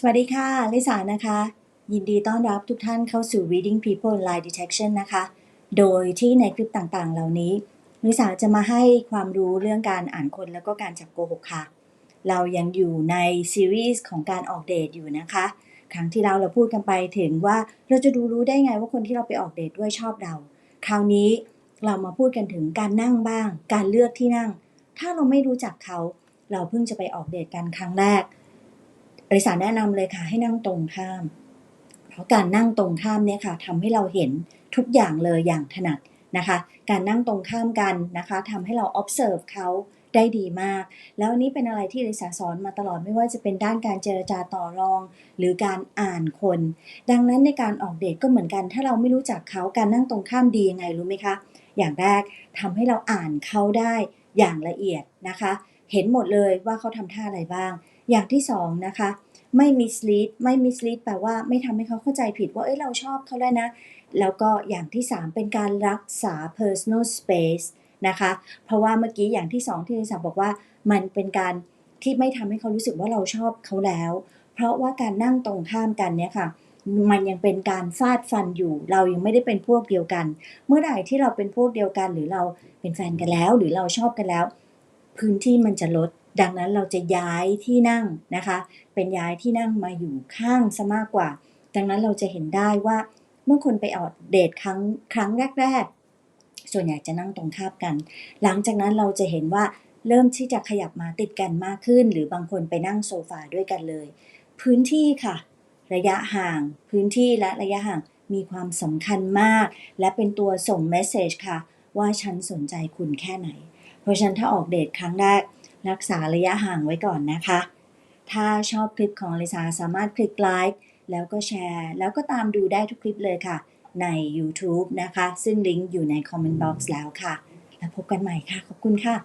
สวัสดีค่ะ ลิสานะคะ ยินดีต้อนรับทุกท่านเข้าสู่ Reading People Lie Detection นะคะ โดยที่ในคลิปต่างๆ เหล่านี้ ลิสาจะมาให้ความรู้เรื่องการอ่านคนแล้วก็การจับโกหกค่ะ เรายังอยู่ในซีรีส์ของการออกเดทอยู่นะคะ ครั้งที่เราเราพูดกันไปถึงว่าเราจะดูรู้ได้ไงว่าคนที่เราไปออกเดทด้วยชอบเรา คราวนี้เรามาพูดกันถึงการนั่งบ้าง การเลือกที่นั่ง ถ้าเราไม่รู้จักเขา เราเพิ่งจะไปออกเดทกันครั้งแรก บริษัทแนะนำเลยค่ะให้นั่งตรงข้าม เพราะการนั่งตรงข้ามเนี่ยค่ะทำให้เราเห็นทุกอย่างเลยอย่างถนัดนะคะ การนั่งตรงข้ามกันนะคะทำให้เรา observe เขาได้ดีมาก แล้วอันนี้เป็นอะไรที่ลิสาสอนมาตลอดไม่ว่าจะเป็นด้านการเจรจาต่อรอง หรือการอ่านคน ดังนั้นในการออกเดทก็เหมือนกัน ถ้าเราไม่รู้จักเขาการนั่งตรงข้ามดียังไงรู้ไหมคะ อย่างแรกทำให้เราอ่านเขาได้อย่างละเอียดนะคะ เห็นหมดเลยว่าเขาทำท่าอะไรบ้าง อย่างที่สองนะคะ ไม่ mislead ไม่ mislead แปลว่าไม่ทำให้เขาเข้าใจผิดว่า เอ้ยเราชอบเขาแล้วนะ แล้วก็อย่างที่3เป็นการรักษา personal space นะคะ เพราะว่าเมื่อกี้อย่างที่2ที่ลิสาบอกว่ามันเป็นการที่ไม่ทำให้เขารู้สึกว่าเราชอบเขาแล้ว เพราะว่าการนั่งตรงข้ามกันเนี่ยค่ะ มันยังเป็นการฟาดฟันอยู่ เรายังไม่ได้เป็นพวกเดียวกัน เมื่อไหร่ที่เราเป็นพวกเดียวกัน หรือเราเป็นแฟนกันแล้ว หรือเราชอบกันแล้ว พื้นที่มันจะลด ดังนั้นเราจะย้ายที่นั่งนะคะ เป็นย้ายที่นั่งมาอยู่ข้างซะมากกว่า ดังนั้นเราจะเห็นได้ว่าเมื่อคนไปออกเดทครั้งครั้งแรก ๆ ส่วนใหญ่จะนั่งตรงข้ามกัน หลังจากนั้นเราจะเห็นว่าเริ่มที่จะขยับมาติดกันมากขึ้น หรือบางคนไปนั่งโซฟาด้วยกันเลย พื้นที่ค่ะ ระยะห่าง พื้นที่และระยะห่างมีความสำคัญมาก และเป็นตัวส่งเมสเซจค่ะ ว่าฉันสนใจคุณแค่ไหน เพราะฉันถ้าออกเดทครั้งแรก รักษาระยะห่างไว้ก่อนนะคะ ถ้าชอบคลิปของลิซาสามารถคลิกไลค์แล้วก็แชร์ แล้วก็ตามดูได้ทุกคลิปเลยค่ะ ใน YouTube นะคะ ซึ่งลิงก์อยู่ในคอมเมนต์บ็อกซ์แล้วค่ะ แล้วพบกันใหม่ค่ะ ขอบคุณค่ะ